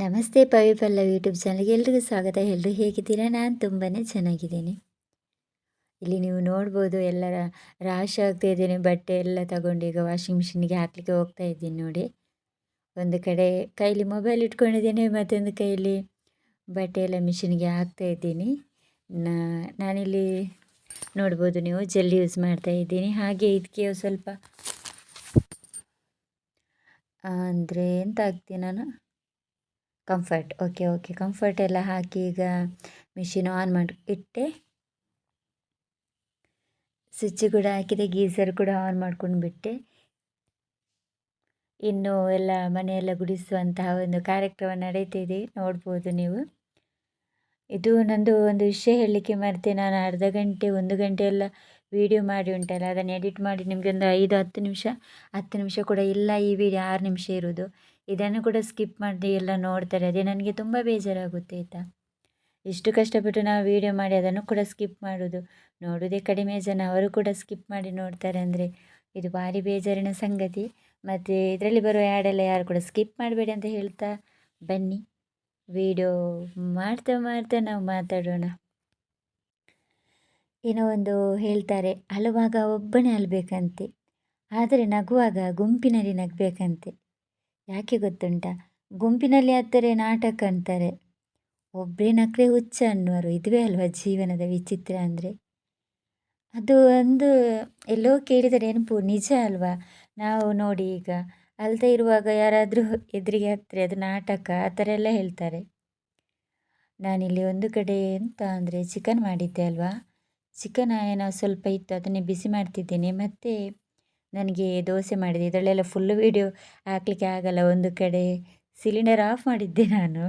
ನಮಸ್ತೆ ಪವಿ ಪಲ್ಲವ್ ಯೂಟ್ಯೂಬ್ ಚಾನಲ್ಗೆ ಎಲ್ರಿಗೂ ಸ್ವಾಗತ. ಎಲ್ಲರೂ ಹೇಗಿದ್ದೀರಾ? ನಾನು ತುಂಬಾ ಚೆನ್ನಾಗಿದ್ದೀನಿ. ಇಲ್ಲಿ ನೀವು ನೋಡ್ಬೋದು ಎಲ್ಲರ ರಾಶಿ ಆಗ್ತಾ ಇದ್ದೀನಿ. ಬಟ್ಟೆ ಎಲ್ಲ ತಗೊಂಡು ಈಗ ವಾಷಿಂಗ್ ಮಿಷಿನ್ಗೆ ಹಾಕಲಿಕ್ಕೆ ಹೋಗ್ತಾ ಇದ್ದೀನಿ ನೋಡಿ. ಒಂದು ಕಡೆ ಕೈಲಿ ಮೊಬೈಲ್ ಇಟ್ಕೊಂಡಿದ್ದೀನಿ, ಮತ್ತೊಂದು ಕೈಲಿ ಬಟ್ಟೆ ಎಲ್ಲ ಮಿಷಿನ್ಗೆ ಹಾಕ್ತಾ ಇದ್ದೀನಿ. ನಾನಿಲ್ಲಿ ನೋಡ್ಬೋದು, ನೀವು ಜೆಲ್ ಯೂಸ್ ಮಾಡ್ತಾ ಇದ್ದೀನಿ. ಹಾಗೆ ಇದಕ್ಕೆ ಸ್ವಲ್ಪ ಅಂದರೆ ಎಂತ ಹಾಕ್ತೀನಿ ನಾನು? ಕಂಫರ್ಟ್ ಓಕೆ ಓಕೆ ಕಂಫರ್ಟ್ ಎಲ್ಲ ಹಾಕಿ ಈಗ ಮಿಷಿನ್ ಆನ್ ಮಾಡಿ, ಇಟ್ಟೆ. ಸ್ವಿಚ್ ಕೂಡ ಹಾಕಿದೆ ಗೀಸರ್ ಕೂಡ ಆನ್ ಮಾಡ್ಕೊಂಡು ಬಿಟ್ಟೆ. ಇನ್ನು ಎಲ್ಲ ಮನೆಯೆಲ್ಲ ಗುಡಿಸುವಂತಹ ಒಂದು ಕಾರ್ಯಕ್ರಮ ನಡೀತಿದೆ, ನೋಡ್ಬೋದು ನೀವು. ಇದು ನಂದು ಒಂದು ವಿಷಯ ಹೇಳಲಿಕ್ಕೆ ಮರೆತೆ ನಾನು ಅರ್ಧ ಗಂಟೆ, ಒಂದು ಗಂಟೆ ಎಲ್ಲ ವೀಡಿಯೋ ಮಾಡಿ ಉಂಟಲ್ಲ, ಅದನ್ನು ಎಡಿಟ್ ಮಾಡಿ ನಿಮಗೆ ಒಂದು ಐದು ಹತ್ತು ನಿಮಿಷ ಹತ್ತು ನಿಮಿಷ ಕೂಡ ಇಲ್ಲ ಈ ವಿಡಿಯೋ ಆರು ನಿಮಿಷ ಇರೋದು ಇದನ್ನು ಕೂಡ ಸ್ಕಿಪ್ ಮಾಡಿ ಎಲ್ಲ ನೋಡ್ತಾರೆ. ಅದೇ ನನಗೆ ತುಂಬ ಬೇಜಾರಾಗುತ್ತೆ, ಆಯಿತಾ? ಇಷ್ಟು ಕಷ್ಟಪಟ್ಟು ನಾವು ವೀಡಿಯೋ ಮಾಡಿ ಅದನ್ನು ಕೂಡ ಸ್ಕಿಪ್ ಮಾಡೋದು ನೋಡೋದೇ ಕಡಿಮೆ ಜನ, ಅವರು ಕೂಡ ಸ್ಕಿಪ್ ಮಾಡಿ ನೋಡ್ತಾರೆ ಅಂದರೆ ಇದು ಭಾರಿ ಬೇಜಾರಿನ ಸಂಗತಿ. ಮತ್ತು ಇದರಲ್ಲಿ ಬರುವ ಆ್ಯಡೆಲ್ಲ ಯಾರು ಕೂಡ ಸ್ಕಿಪ್ ಮಾಡಬೇಡಿ ಅಂತ ಹೇಳ್ತಾ ಬನ್ನಿ. ವಿಡಿಯೋ ಮಾಡ್ತಾ ಮಾಡ್ತಾ ನಾವು ಮಾತಾಡೋಣ. ಏನೋ ಒಂದು ಹೇಳ್ತಾರೆ, ಅಳುವಾಗ ಒಬ್ಬನೇ ಅಲ್ಬೇಕಂತೆ. ಆದರೆ ನಗುವಾಗ ಗುಂಪಿನಲ್ಲಿ ನಗಬೇಕಂತೆ. ಯಾಕೆ ಗೊತ್ತುಂಟ? ಗುಂಪಿನಲ್ಲಿ ಆದರೆ ನಾಟಕ ಅಂತಾರೆ. ಒಬ್ಬರೇ ನಕ್ಕರೆ ಹುಚ್ಚ ಅನ್ನುವರು. ಇದುವೇ ಅಲ್ವಾ ಜೀವನದ ವಿಚಿತ್ರ ಅಂದರೆ? ಅದು ಒಂದು ಎಲ್ಲೋ ಕೇಳಿದ ನೆನಪು ನಿಜ ಅಲ್ವಾ? ನಾವು ನೋಡಿ ಈಗ ಅಲ್ಲದೆ ಇರುವಾಗ ಯಾರಾದರೂ ಎದುರಿಗೆ ಹತ್ತಿರ ಅದು ನಾಟಕ, ಆ ಥರ ಎಲ್ಲ ಹೇಳ್ತಾರೆ. ನಾನಿಲ್ಲಿ ಒಂದು ಕಡೆ ಎಂತ ಅಂದರೆ ಚಿಕನ್ ಮಾಡಿದ್ದೆ ಅಲ್ವಾ? ಚಿಕನ್ ಏನೋ ಸ್ವಲ್ಪ ಇತ್ತು, ಅದನ್ನೇ ಬಿಸಿ ಮಾಡ್ತಿದ್ದೇನೆ. ಮತ್ತು ನನಗೆ ದೋಸೆ ಮಾಡಿದೆ. ಇದರಲ್ಲೆಲ್ಲ ಫುಲ್ ವೀಡಿಯೋ ಹಾಕಲಿಕ್ಕೆ ಆಗಲ್ಲ. ಒಂದು ಕಡೆ ಸಿಲಿಂಡರ್ ಆಫ್ ಮಾಡಿದ್ದೆ ನಾನು.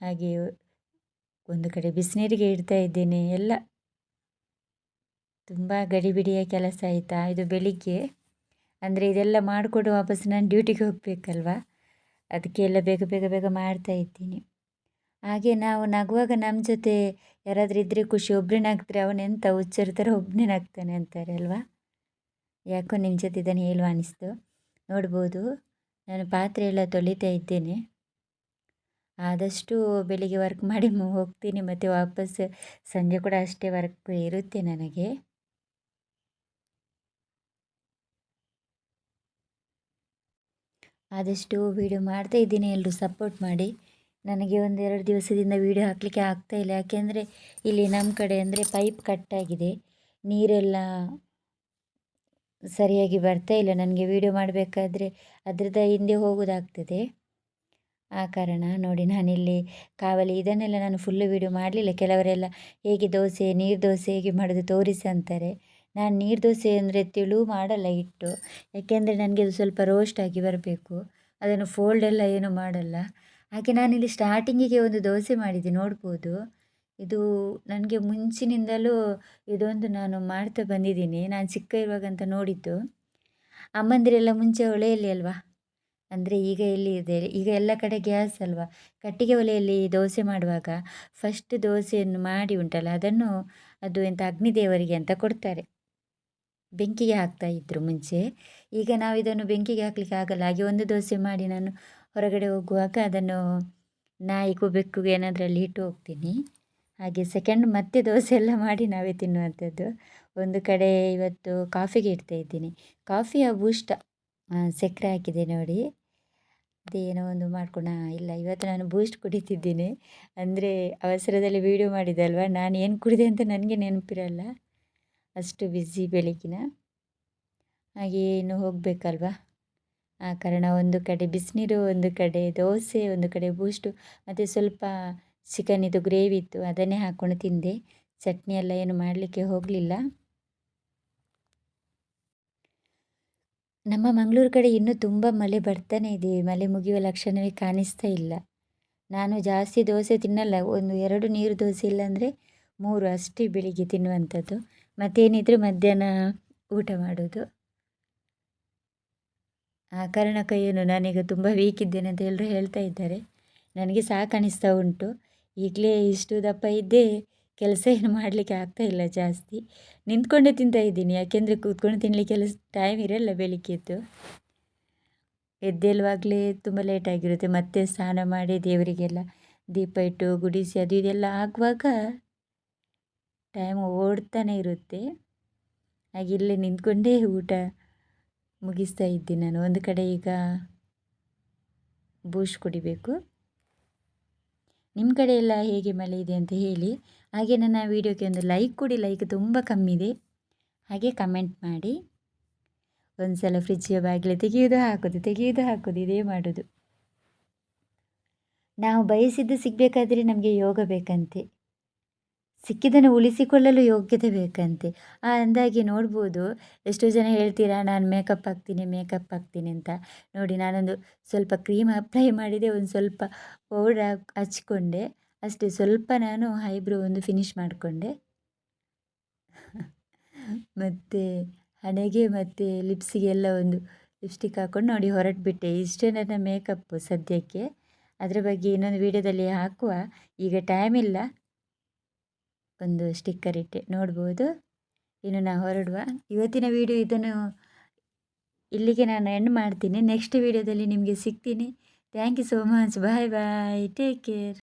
ಹಾಗೆ ಒಂದು ಕಡೆ ಬಿಸಿನೀರಿಗೆ ಇಡ್ತಾ ಇದ್ದೇನೆ. ಎಲ್ಲ ತುಂಬ ಗಡಿಬಿಡಿಯ ಕೆಲಸ ಆಯಿತಾ ಇದು ಬೆಳಿಗ್ಗೆ? ಅಂದರೆ ಇದೆಲ್ಲ ಮಾಡಿಕೊಂಡು ವಾಪಸ್ ನಾನು ಡ್ಯೂಟಿಗೆ ಹೋಗಬೇಕಲ್ವಾ? ಅದಕ್ಕೆ ಎಲ್ಲ ಬೇಗ ಬೇಗ ಬೇಗ ಮಾಡ್ತಾ ಇದ್ದೀನಿ. ಹಾಗೆ ನಾವು ನಗುವಾಗ ನಮ್ಮ ಜೊತೆ ಯಾರಾದರೂ ಇದ್ದರೆ ಖುಷಿ. ಒಬ್ಬರೇ ನಗ್ತಾರೆ ಅವನೆಂತ ಹುಚ್ಚರ ಒಬ್ಬನೇ ನಗ್ತಾನೆ ಅಂತಾರೆ ಅಲ್ವಾ? ಯಾಕೋ ನಿಮ್ಮ ಜೊತೆ ಇದನ್ನು ಹೇಳುವ ಅನಿಸ್ತು. ನೋಡ್ಬೋದು. ನಾನು ಪಾತ್ರೆ ಎಲ್ಲ ತೊಳಿತಾ ಇದ್ದೇನೆ. ಆದಷ್ಟು ಬೆಳಿಗ್ಗೆ ವರ್ಕ್ ಮಾಡಿ ಹೋಗ್ತೀನಿ ಮತ್ತು ವಾಪಸ್ ಸಂಜೆ ಕೂಡ ಅಷ್ಟೇ ವರ್ಕ್ ಇರುತ್ತೆ ನನಗೆ. ಆದಷ್ಟು ವೀಡಿಯೋ ಮಾಡ್ತಾ ಇದ್ದೀನಿ ಎಲ್ಲರೂ ಸಪೋರ್ಟ್ ಮಾಡಿ. ನನಗೆ ಒಂದು ಎರಡು ದಿವಸದಿಂದ ವೀಡಿಯೋ ಹಾಕಲಿಕ್ಕೆ ಆಗ್ತಾಯಿಲ್ಲ ಯಾಕೆಂದರೆ ಇಲ್ಲಿ ನಮ್ಮ ಕಡೆ ಅಂದರೆ ಪೈಪ್ ಕಟ್ಟಾಗಿದೆ ನೀರೆಲ್ಲ ಸರಿಯಾಗಿ ಬರ್ತಾ ಇಲ್ಲ. ನನಗೆ ವೀಡಿಯೋ ಮಾಡಬೇಕಾದ್ರೆ ಅದ್ರದ ಹಿಂದೆ ಹೋಗೋದಾಗ್ತದೆ. ಆ ಕಾರಣ ನೋಡಿ ನಾನಿಲ್ಲಿ ಕಾವಲಿ ಇದನ್ನೆಲ್ಲ ನಾನು ಫುಲ್ಲು ವೀಡಿಯೋ ಮಾಡಲಿಲ್ಲ. ಕೆಲವರೆಲ್ಲ ಹೇಗೆ ದೋಸೆ, ನೀರು ದೋಸೆ ಹೇಗೆ ಮಾಡೋದು ತೋರಿಸಿ ಅಂತಾರೆ. ನಾನು ನೀರು ದೋಸೆ ಅಂದರೆ ತಿಳು ಮಾಡಲ್ಲ ಇಟ್ಟು ಯಾಕೆಂದರೆ ನನಗೆ ಅದು ಸ್ವಲ್ಪ ರೋಸ್ಟ್ ಆಗಿ ಬರಬೇಕು. ಅದನ್ನು ಫೋಲ್ಡ್ ಎಲ್ಲ ಏನು ಮಾಡಲ್ಲ. ಹಾಗೆ ನಾನಿಲ್ಲಿ ಸ್ಟಾರ್ಟಿಂಗಿಗೆ ಒಂದು ದೋಸೆ ಮಾಡಿದ್ದೆ ನೋಡ್ಬೋದು. ಇದು ನನಗೆ ಮುಂಚಿನಿಂದಲೂ ಇದೊಂದು ನಾನು ಮಾಡ್ತಾ ಬಂದಿದ್ದೀನಿ. ನಾನು ಚಿಕ್ಕ ಇರುವಾಗಂತ ನೋಡಿದ್ದು. ಅಮ್ಮಂದಿರೆಲ್ಲ ಮುಂಚೆ ಒಲೆಯಲ್ಲಿ ಅಲ್ವಾ? ಅಂದರೆ ಈಗ ಎಲ್ಲಿ ಇದೆ? ಈಗ ಎಲ್ಲ ಕಡೆ ಗ್ಯಾಸ್ ಅಲ್ವಾ? ಕಟ್ಟಿಗೆ ಒಲೆಯಲ್ಲಿ ದೋಸೆ ಮಾಡುವಾಗ ಫಸ್ಟ್ ದೋಸೆಯನ್ನು ಮಾಡಿ ಉಂಟಲ್ಲ, ಅದನ್ನು ಅದು ಎಂಥ ಅಗ್ನಿದೇವರಿಗೆ ಅಂತ ಕೊಡ್ತಾರೆ. ಬೆಂಕಿಗೆ ಹಾಕ್ತಾ ಇದ್ದರು ಮುಂಚೆ. ಈಗ ನಾವು ಇದನ್ನು ಬೆಂಕಿಗೆ ಹಾಕಲಿಕ್ಕೆ ಆಗಲ್ಲ. ಹಾಗೆ ಒಂದು ದೋಸೆ ಮಾಡಿ ನಾನು ಹೊರಗಡೆ ಹೋಗುವಾಗ ಅದನ್ನು ನಾಯಿಗೂ ಬೆಕ್ಕಿಗೂ ಏನಾದರಲ್ಲಿ ಇಟ್ಟು ಹೋಗ್ತೀನಿ. ಹಾಗೆ ಸೆಕೆಂಡ್ ಮತ್ತೆ ದೋಸೆ ಎಲ್ಲ ಮಾಡಿ ನಾವೇ ತಿನ್ನುವಂಥದ್ದು. ಒಂದು ಕಡೆ ಇವತ್ತು ಕಾಫಿಗೆ ಇಡ್ತಾ ಇದ್ದೀನಿ. ಕಾಫಿಯ ಬೂಸ್ಟ್ ಸಕ್ಕರೆ ಹಾಕಿದೆ ನೋಡಿ. ಅದೇನೋ ಒಂದು ಮಾಡ್ಕೊಣ. ಇಲ್ಲ, ಇವತ್ತು ನಾನು ಬೂಸ್ಟ್ ಕುಡಿತಿದ್ದೀನಿ. ಅಂದರೆ ಅವಸರದಲ್ಲಿ ವೀಡಿಯೋ ಮಾಡಿದ್ದಲ್ವ ನಾನು ಏನು ಕುಡಿದೆ ಅಂತ ನನಗೆ ನೆನಪಿರಲ್ಲ. ಅಷ್ಟು ಬ್ಯುಸಿ ಬೆಳಗಿನ. ಹಾಗೆ ಏನು ಹೋಗಬೇಕಲ್ವ? ಆ ಕಾರಣ ಒಂದು ಕಡೆ ಬಿಸಿನೀರು, ಒಂದು ಕಡೆ ದೋಸೆ, ಒಂದು ಕಡೆ ಬೂಸ್ಟು ಮತ್ತು ಸ್ವಲ್ಪ ಚಿಕನಿದು ಗ್ರೇವಿ ಇತ್ತು, ಅದನ್ನೇ ಹಾಕ್ಕೊಂಡು ತಿಂದೆ. ಚಟ್ನಿ ಎಲ್ಲ ಏನು ಮಾಡಲಿಕ್ಕೆ ಹೋಗಲಿಲ್ಲ. ನಮ್ಮ ಮಂಗಳೂರು ಕಡೆ ಇನ್ನೂ ತುಂಬ ಮಳೆ ಬರ್ತಾನೆ ಇದೆ. ಮಳೆ ಮುಗಿಯುವ ಲಕ್ಷಣವೇ ಕಾಣಿಸ್ತಾ ಇಲ್ಲ. ನಾನು ಜಾಸ್ತಿ ದೋಸೆ ತಿನ್ನಲ್ಲ. ಒಂದು ಎರಡು ನೀರು ದೋಸೆ ಇಲ್ಲಾಂದರೆ ಮೂರು ಅಷ್ಟೇ ಬೆಳಿಗ್ಗೆ ತಿನ್ನುವಂಥದ್ದು. ಮತ್ತೇನಿದ್ರೆ ಮಧ್ಯಾಹ್ನ ಊಟ ಮಾಡೋದು. ಆ ಕಾರಣಕ್ಕೆ ಏನು ನಾನೀಗ ತುಂಬ ವೀಕ್ ಇದ್ದೇನೆ ಅಂತ ಎಲ್ಲರೂ ಹೇಳ್ತಾ ಇದ್ದಾರೆ. ನನಗೆ ಸಾಕು ಕಾಣಿಸ್ತಾ ಉಂಟು. ಈಗಲೇ ಇಷ್ಟು ದಪ್ಪ ಇದ್ದೆ ಕೆಲಸ ಏನು ಮಾಡಲಿಕ್ಕೆ ಆಗ್ತಾ ಇಲ್ಲ ಜಾಸ್ತಿ. ನಿಂತ್ಕೊಂಡೇ ತಿಂತಾ ಇದ್ದೀನಿ, ಯಾಕೆಂದರೆ ಕೂತ್ಕೊಂಡು ತಿನ್ನಲಿಕ್ಕೆಲ್ಲ ಟೈಮ್ ಇರಲ್ಲ ಬೆಳಿಗ್ಗೆದ್ದು ಎದ್ದೇಳುವಾಗಲೇ ತುಂಬ ಲೇಟಾಗಿರುತ್ತೆ ಮತ್ತೆ ಸ್ನಾನ ಮಾಡಿ ದೇವರಿಗೆಲ್ಲ ದೀಪ ಇಟ್ಟು ಗುಡಿಸಿ ಅದು ಇದೆಲ್ಲ ಆಗುವಾಗ ಟೈಮ್ ಓಡ್ತಾನೆ ಇರುತ್ತೆ. ಹಾಗೆ ಇಲ್ಲೇ ನಿಂತ್ಕೊಂಡೇ ಊಟ ಮುಗಿಸ್ತಾ ಇದ್ದೀನಿ ನಾನು. ಒಂದು ಕಡೆ ಈಗ ಬೂಸ್ಟ್ ಕುಡಿಬೇಕು. ನಿಮ್ಮ ಕಡೆ ಎಲ್ಲ ಹೇಗೆ ಮಳೆ ಇದೆ ಅಂತ ಹೇಳಿ. ಹಾಗೆ ನನ್ನ ವೀಡಿಯೋಕ್ಕೆ ಒಂದು ಲೈಕ್ ಕೊಡಿ ಲೈಕ್ ತುಂಬ ಕಮ್ಮಿ ಇದೆ. ಹಾಗೆ ಕಮೆಂಟ್ ಮಾಡಿ. ಒಂದು ಸಲ ಫ್ರಿಜ್ಜಿಯ ಬಾಗಿಲು ತೆಗೆಯೋದು ಹಾಕೋದು ತೆಗೆಯೋದು ಹಾಕೋದು ಇದೇ ಮಾಡೋದು ನಾವು ಬಯಸಿದ್ದು ಸಿಗಬೇಕಾದ್ರೆ ನಮಗೆ ಯೋಗ ಬೇಕಂತೆ. ಸಿಕ್ಕಿದ್ದನ್ನು ಉಳಿಸಿಕೊಳ್ಳಲು ಯೋಗ್ಯತೆ ಬೇಕಂತೆ. ಅಂದಾಗೆ ನೋಡ್ಬೋದು. ಎಷ್ಟೋ ಜನ ಹೇಳ್ತೀರಾ, ನಾನು ಮೇಕಪ್ ಹಾಕ್ತೀನಿ ಮೇಕಪ್ ಹಾಕ್ತೀನಿ ಅಂತ. ನೋಡಿ, ನಾನೊಂದು ಸ್ವಲ್ಪ ಕ್ರೀಮ್ ಅಪ್ಲೈ ಮಾಡಿದೆ, ಒಂದು ಸ್ವಲ್ಪ ಪೌಡರ್ ಹಚ್ಕೊಂಡೆ. ಅಷ್ಟೇ, ಸ್ವಲ್ಪ ನಾನು ಹೈಬ್ರೋ ಒಂದು ಫಿನಿಶ್ ಮಾಡಿಕೊಂಡೆ. ಮತ್ತು ಹಣೆಗೆ ಮತ್ತು ಲಿಪ್ಸಿಗೆಲ್ಲ ಒಂದು ಲಿಪ್ಸ್ಟಿಕ್ ಹಾಕ್ಕೊಂಡು ನೋಡಿ ಹೊರಟುಬಿಟ್ಟೆ. ಇಷ್ಟೇ ನನ್ನ ಮೇಕಪ್ಪು ಸದ್ಯಕ್ಕೆ. ಅದರ ಬಗ್ಗೆ ಇನ್ನೊಂದು ವೀಡಿಯೋದಲ್ಲಿ ಹಾಕುವ. ಈಗ ಟೈಮ್ ಇಲ್ಲ. ಒಂದು ಸ್ಟಿಕ್ಕರ್ ಇಟ್ಟೆ. ನೋಡ್ಬೋದು. ಇನ್ನು ನಾನು ಹೊರಡುವ. ಇವತ್ತಿನ ವೀಡಿಯೋ ಇದನ್ನು ಇಲ್ಲಿಗೆ ನಾನು ಎಂಡ್ ಮಾಡ್ತೀನಿ. ನೆಕ್ಸ್ಟ್ ವೀಡಿಯೋದಲ್ಲಿ ನಿಮಗೆ ಸಿಗ್ತೀನಿ. Thank you so much bye bye take care